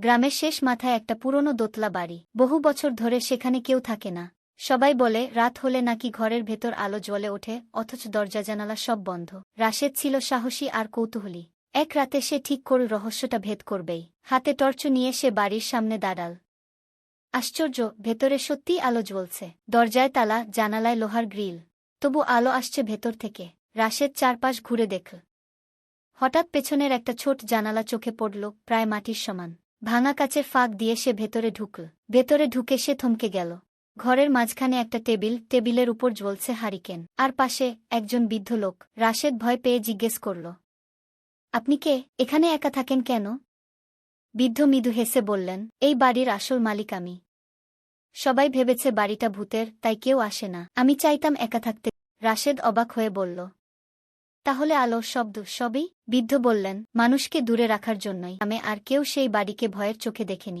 গ্রামের শেষ মাথায় একটা পুরনো দোতলা বাড়ি। বহু বছর ধরে সেখানে কেউ থাকে না। সবাই বলে, রাত হলে নাকি ঘরের ভেতর আলো জ্বলে ওঠে, অথচ দরজা, জানালা সব বন্ধ। রাশেদ ছিল সাহসী আর কৌতূহলী। এক রাতে সে ঠিক করে রহস্যটা ভেদ করবেই। হাতে টর্চ নিয়ে সে বাড়ির সামনে দাঁড়াল। আশ্চর্য, ভেতরে সত্যিই আলো জ্বলছে। দরজায় তালা, জানালায় লোহার গ্রিল। তবু আলো আসছে ভেতর থেকে। রাশেদ চারপাশ ঘুরে দেখল। হঠাৎ পেছনের একটা ছোট জানালা চোখে পড়ল, প্রায় মাটির সমান। ভাঙা কাচের ফাঁক দিয়ে সে ভেতরে ঢুকল ভেতরে ঢুকে সে থমকে গেল। ঘরের মাঝখানে একটা টেবিল, টেবিলের উপর জ্বলছে হারিকেন, আর পাশে একজন বৃদ্ধ লোক, রাশেদ ভয় পেয়ে জিজ্ঞেস করল, আপনি কে? এখানে একা থাকেন কেন? বৃদ্ধ মৃদু হেসে বললেন, এই বাড়ির আসল মালিক আমি। সবাই ভেবেছে বাড়িটা ভূতের, তাই কেউ আসে না। আমি চাইতাম একা থাকতে রাশেদ অবাক হয়ে বলল তাহলে আলো শব্দ সবই বৃদ্ধ বললেন, মানুষকে দূরে রাখার জন্যই। আমি আর কেউ সেই বাড়িকে ভয়ের চোখে দেখেনি।